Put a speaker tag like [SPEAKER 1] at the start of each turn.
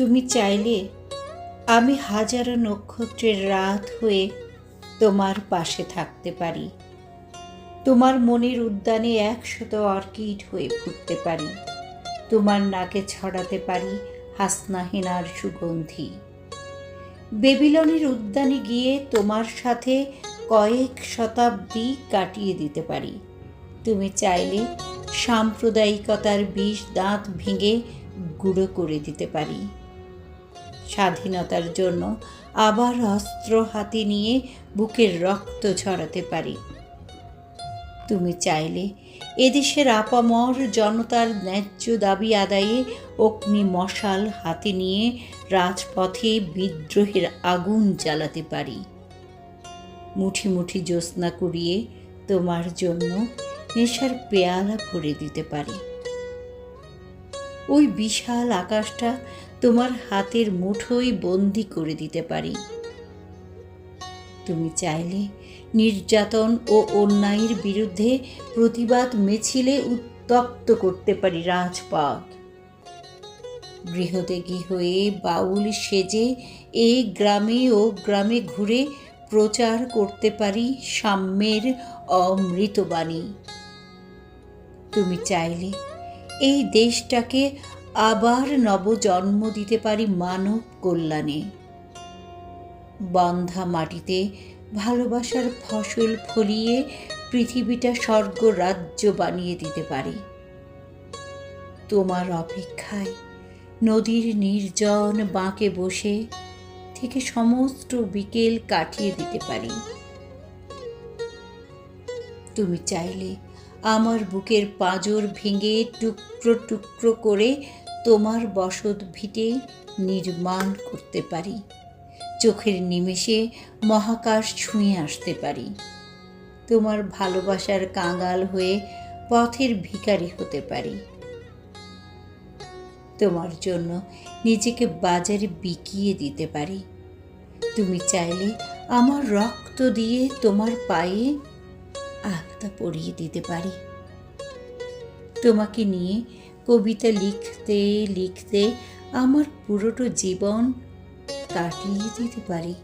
[SPEAKER 1] তুমি চাইলে আমি হাজারো নক্ষত্রের রাত হয়ে তোমার পাশে থাকতে পারি। তোমার মনের উদ্যানে একশত অর্কিড হয়ে ফুটতে পারি। তোমার নাকে ছড়াতে পারি হাসনাহিনার সুগন্ধি। বেবিলনের উদ্যানে গিয়ে তোমার সাথে কয়েক শতাব্দী কাটিয়ে দিতে পারি। তুমি চাইলে সাম্প্রদায়িকতার বিষ দাঁত ভেঙে গুঁড়ো করে দিতে পারি। স্বাধীনতার জন্য আবার অস্ত্র হাতে নিয়ে বুকের রক্ত ছড়াতে পারি। তুমি চাইলে এদেশের আপামর জনতার ন্যায্য দাবি আদায়ে অগ্নি মশাল হাতে নিয়ে রাজপথে বিদ্রোহের আগুন জ্বালাতে পারি। মুঠি মুঠি জ্যোৎস্না কুড়িয়ে তোমার জন্য নেশার পেয়ালা ভরে দিতে পারি। ওই বিশাল আকাশটা তোমার হাতের মুঠোই বন্দি করে দিতে পারি। তুমি চাইলে নির্যাতন ও অন্যায়ের বিরুদ্ধে প্রতিবাদ মিছিলে উত্তপ্ত করতে পারি রাজপথ। গৃহত্যাগী হয়ে বাউল সেজে এই গ্রামে ও গ্রামে ঘুরে প্রচার করতে পারি সাম্যের অমৃতবাণী। তুমি চাইলে এই দেশটাকে আবার নবজন্ম দিতে পারি মানব কল্যাণে। বন্ধা মাটিতে ভালোবাসার ফসল ফলিয়ে পৃথিবীটা স্বর্গ রাজ্য বানিয়ে দিতে পারি। তোমার অপেক্ষায় নদীর নির্জন বাঁকে বসে থেকে সমস্ত বিকেল কাটিয়ে দিতে পারি। তুমি চাইলে আমার বুকের পাঁজর ভেঙে টুকরো টুকরো করে তোমার বসত ভিটে নির্মাণ করতে পারি। চোখের নিমেষে মহাকাশ ছুঁয়ে আসতে পারি। তোমার ভালোবাসার কাঙাল হয়ে পথের ভিখারি হতে পারি। তোমার জন্য নিজেকে বাজারে বিকিয়ে দিতে পারি। তুমি চাইলে আমার রক্ত দিয়ে তোমার পায়ে আলতা পড়িয়ে দিতে পারি। তোমাকে নিয়ে কবিতা লিখতে লিখতে আমার পুরোটো জীবন কাটিয়ে দিতে পারি।